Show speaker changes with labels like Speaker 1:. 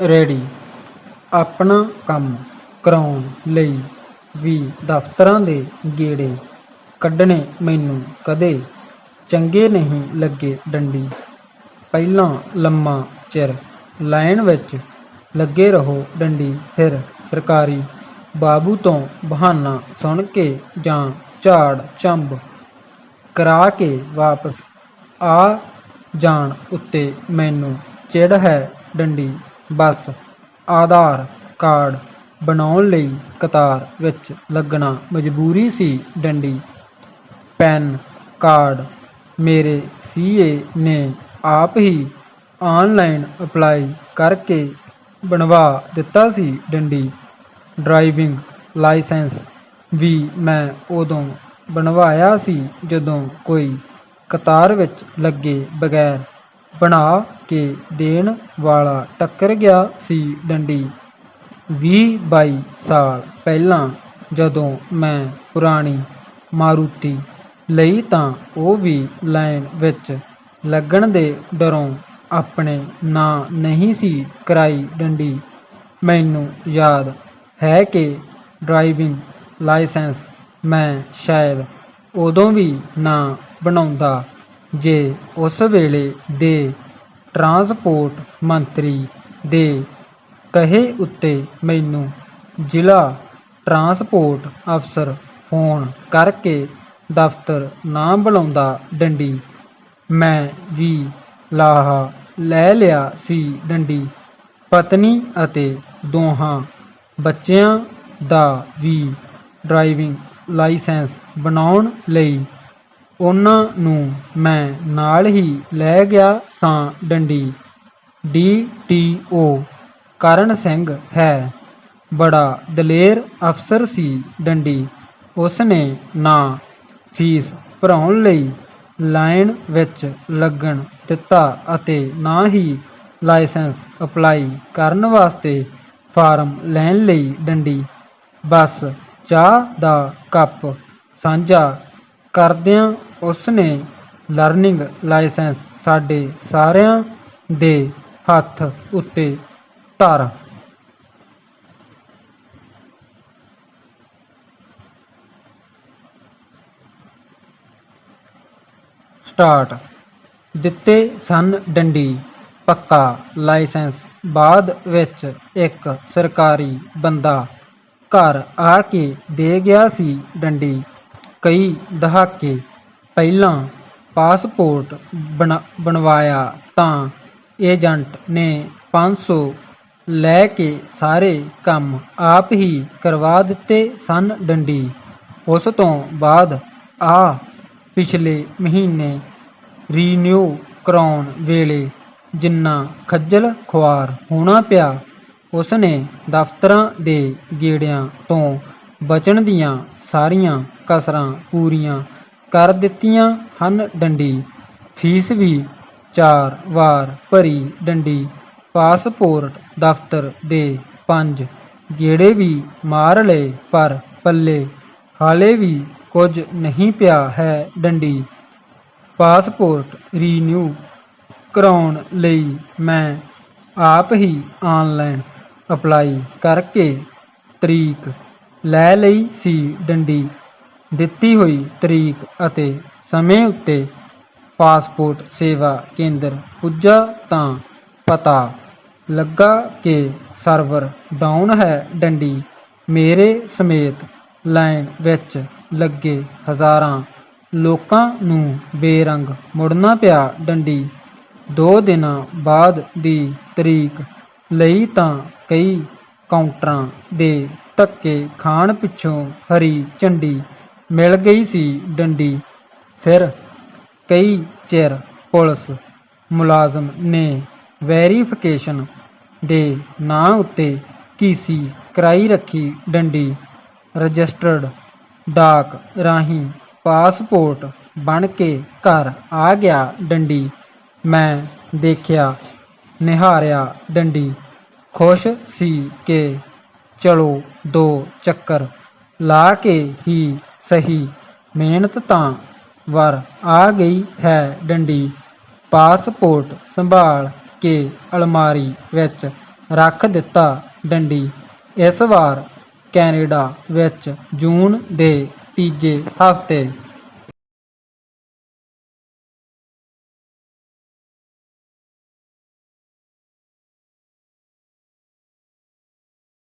Speaker 1: Ready. ਆਪਣਾ ਕੰਮ ਕਰਾਉਣ ਲਈ ਵੀ ਦਫ਼ਤਰਾਂ ਦੇ ਗੇੜੇ ਕੱਢਣੇ ਮੈਨੂੰ ਕਦੇ ਚੰਗੇ ਨਹੀਂ ਲੱਗੇ ਡੰਡੀ। ਪਹਿਲਾਂ ਲੰਮਾ ਚਿਰ ਲਾਈਨ ਵਿੱਚ ਲੱਗੇ ਰਹੋ ਡੰਡੀ, ਫਿਰ ਸਰਕਾਰੀ ਬਾਬੂ ਤੋਂ ਬਹਾਨਾ ਸੁਣ ਕੇ ਜਾਂ ਝਾੜ ਚੰਬ ਕਰਾ ਕੇ ਵਾਪਸ ਆ ਜਾਣ ਉੱਤੇ ਮੈਨੂੰ ਚਿੜ ਹੈ ਡੰਡੀ। ਬਸ ਆਧਾਰ ਕਾਰਡ ਬਣਾਉਣ ਲਈ ਕਤਾਰ ਵਿੱਚ ਲੱਗਣਾ ਮਜਬੂਰੀ ਸੀ ਡੰਡੀ। ਪੈਨ ਕਾਰਡ ਮੇਰੇ ਸੀਏ ਨੇ ਆਪ ਹੀ ਆਨਲਾਈਨ ਅਪਲਾਈ ਕਰਕੇ ਬਣਵਾ ਦਿੱਤਾ ਸੀ ਡੰਡੀ। ਡਰਾਈਵਿੰਗ ਲਾਇਸੈਂਸ ਵੀ ਮੈਂ ਉਦੋਂ ਬਣਵਾਇਆ ਸੀ ਜਦੋਂ ਕੋਈ ਕਤਾਰ ਵਿੱਚ ਲੱਗੇ ਬਗੈਰ ਬਣਾ ਕੇ ਦੇਣ ਵਾਲਾ ਟੱਕਰ ਗਿਆ ਸੀ ਡੰਡੀ। ਵੀਹ ਬਾਈ ਸਾਲ ਪਹਿਲਾਂ ਜਦੋਂ ਮੈਂ ਪੁਰਾਣੀ ਮਾਰੂਤੀ ਲਈ ਤਾਂ ਉਹ ਵੀ ਲਾਈਨ ਵਿੱਚ ਲੱਗਣ ਦੇ ਡਰੋਂ ਆਪਣੇ ਨਾਂ ਨਹੀਂ ਸੀ ਕਰਾਈ ਡੰਡੀ। ਮੈਨੂੰ ਯਾਦ ਹੈ ਕਿ ਡਰਾਈਵਿੰਗ ਲਾਇਸੈਂਸ ਮੈਂ ਸ਼ਾਇਦ ਉਦੋਂ ਵੀ ਨਾ ਬਣਾਉਂਦਾ ਜੇ ਉਸ ਵੇਲੇ ਦੇ ਟਰਾਂਸਪੋਰਟ ਮੰਤਰੀ ਦੇ ਕਹੇ ਉੱਤੇ ਮੈਨੂੰ ਜ਼ਿਲ੍ਹਾ ਟਰਾਂਸਪੋਰਟ ਅਫਸਰ ਫੋਨ ਕਰਕੇ ਦਫ਼ਤਰ ਨਾ ਬੁਲਾਉਂਦਾ ਡੰਡੀ, ਮੈਂ ਵੀ ਲਾਹਾ ਲੈ ਲਿਆ ਸੀ ਡੰਡੀ। ਪਤਨੀ ਅਤੇ ਦੋਹਾਂ ਬੱਚਿਆਂ ਦਾ ਵੀ ਡਰਾਈਵਿੰਗ ਲਾਇਸੈਂਸ ਬਣਾਉਣ ਲਈ ਉਹਨਾਂ ਨੂੰ ਮੈਂ ਨਾਲ ਹੀ ਲੈ ਗਿਆ ਸਾਂ ਡੰਡੀ। ਡੀ ਟੀ ਓ ਕਰਨ ਸਿੰਘ ਹੈ। ਬੜਾ ਦਲੇਰ ਅਫਸਰ ਸੀ ਡੰਡੀ। ਉਸਨੇ ਨਾ ਫੀਸ ਭਰਾਉਣ ਲਈ ਲਾਈਨ ਵਿੱਚ ਲੱਗਣ ਦਿੱਤਾ ਅਤੇ ਨਾ ਹੀ ਲਾਇਸੈਂਸ ਅਪਲਾਈ ਕਰਨ ਵਾਸਤੇ ਫਾਰਮ ਲੈਣ ਲਈ ਡੰਡੀ। ਬਸ ਚਾਹ ਦਾ ਕੱਪ ਸਾਂਝਾ ਕਰਦਿਆਂ ਉਸਨੇ ਲਰਨਿੰਗ ਲਾਇਸੈਂਸ ਸਾਡੇ ਸਾਰਿਆਂ ਦੇ ਹੱਥ ਉੱਤੇ ਧਰ। ਸਟਾਰਟ ਦਿੱਤੇ ਸਨ ਡੰਡੀ। ਪੱਕਾ ਲਾਇਸੈਂਸ ਬਾਅਦ ਵਿੱਚ ਇੱਕ ਸਰਕਾਰੀ ਬੰਦਾ ਘਰ ਆ ਕੇ ਦੇ ਗਿਆ ਸੀ ਡੰਡੀ। ਕਈ ਦਹਾਕੇ ਪਹਿਲਾਂ ਪਾਸਪੋਰਟ ਬਣਾ- ਬਣਵਾਇਆ ਤਾਂ ਏਜੰਟ ਨੇ ਪੰਜ ਸੌ ਲੈ ਕੇ ਸਾਰੇ ਕੰਮ ਆਪ ਹੀ ਕਰਵਾ ਦਿੱਤੇ ਸਨ ਡੰਡੀ। ਉਸ ਤੋਂ ਬਾਅਦ ਆ ਪਿਛਲੇ ਮਹੀਨੇ ਰੀਨਿਊ ਕਰਾਉਣ ਵੇਲੇ ਜਿੰਨਾ ਖੱਜਲ ਖੁਆਰ ਹੋਣਾ ਪਿਆ, ਉਸਨੇ ਦਫ਼ਤਰਾਂ ਦੇ ਗੇੜਿਆਂ ਤੋਂ ਬਚਣ ਦੀਆਂ ਸਾਰੀਆਂ ਕਸਰਾਂ ਪੂਰੀਆਂ ਕਰ ਦਿੱਤੀਆਂ ਹਨ ਡੰਡੀ। ਫੀਸ ਵੀ ਚਾਰ ਵਾਰ ਭਰੀ ਡੰਡੀ। ਪਾਸਪੋਰਟ ਦਫ਼ਤਰ ਦੇ ਪੰਜ। ਗੇੜੇ ਵੀ ਮਾਰ ਲਏ, ਪਰ ਪੱਲੇ ਹਾਲੇ ਵੀ ਕੁਝ ਨਹੀਂ ਪਿਆ ਹੈ ਡੰਡੀ। ਪਾਸਪੋਰਟ ਰੀਨਿਊ ਕਰਾਉਣ ਲਈ ਮੈਂ ਆਪ ਹੀ ਆਨਲਾਈਨ ਅਪਲਾਈ ਕਰਕੇ ਤਰੀਕ ਲੈ ਲਈ ਸੀ ਡੰਡੀ। ਦਿੱਤੀ ਹੋਈ ਤਰੀਕ ਅਤੇ ਸਮੇਂ ਉੱਤੇ ਪਾਸਪੋਰਟ ਸੇਵਾ ਕੇਂਦਰ ਪੁੱਜਾ ਤਾਂ ਪਤਾ ਲੱਗਾ ਕਿ ਸਰਵਰ ਡਾਊਨ ਹੈ, ਡੰਡੀ ਮੇਰੇ ਸਮੇਤ ਲਾਈਨ ਵਿੱਚ ਲੱਗੇ ਹਜ਼ਾਰਾਂ ਲੋਕਾਂ ਨੂੰ ਬੇਰੰਗ ਮੁੜਨਾ ਪਿਆ। ਡੰਡੀ ਦੋ ਦਿਨਾਂ ਬਾਅਦ ਦੀ ਤਰੀਕ ਲਈ ਤਾਂ ਕਈ ਕਾਊਂਟਰਾਂ ਦੇ ਧੱਕੇ ਖਾਣ ਪਿੱਛੋਂ ਹਰੀ ਝੰਡੀ ਮਿਲ ਗਈ ਸੀ ਡੰਡੀ। ਫਿਰ ਕਈ ਚਿਰ ਪੁਲਿਸ ਮੁਲਾਜ਼ਮ ਨੇ ਵੈਰੀਫਿਕੇਸ਼ਨ ਦੇ ਨਾਂ ਉੱਤੇ ਕੀਸੀ ਕਰਾਈ ਰੱਖੀ ਡੰਡੀ। ਰਜਿਸਟਰਡ ਡਾਕ ਰਾਹੀਂ ਪਾਸਪੋਰਟ ਬਣ ਕੇ ਘਰ ਆ ਗਿਆ ਡੰਡੀ। ਮੈਂ ਦੇਖਿਆ, ਨਿਹਾਰਿਆ ਡੰਡੀ। ਖੁਸ਼ ਸੀ ਕਿ ਚਲੋ ਦੋ ਚੱਕਰ ਲਾ ਕੇ ਹੀ ਸਹੀ। ਮਿਹਨਤ ਤਾਂ ਵਰ ਆ ਗਈ ਹੈ ਡੰਡੀ। ਪਾਸਪੋਰਟ ਸੰਭਾਲ ਕੇ ਅਲਮਾਰੀ ਵਿੱਚ ਰੱਖ ਦਿੱਤਾ ਡੰਡੀ। ਇਸ ਵਾਰ ਕੈਨੇਡਾ ਵਿੱਚ ਜੂਨ ਦੇ ਤੀਜੇ ਹਫ਼ਤੇ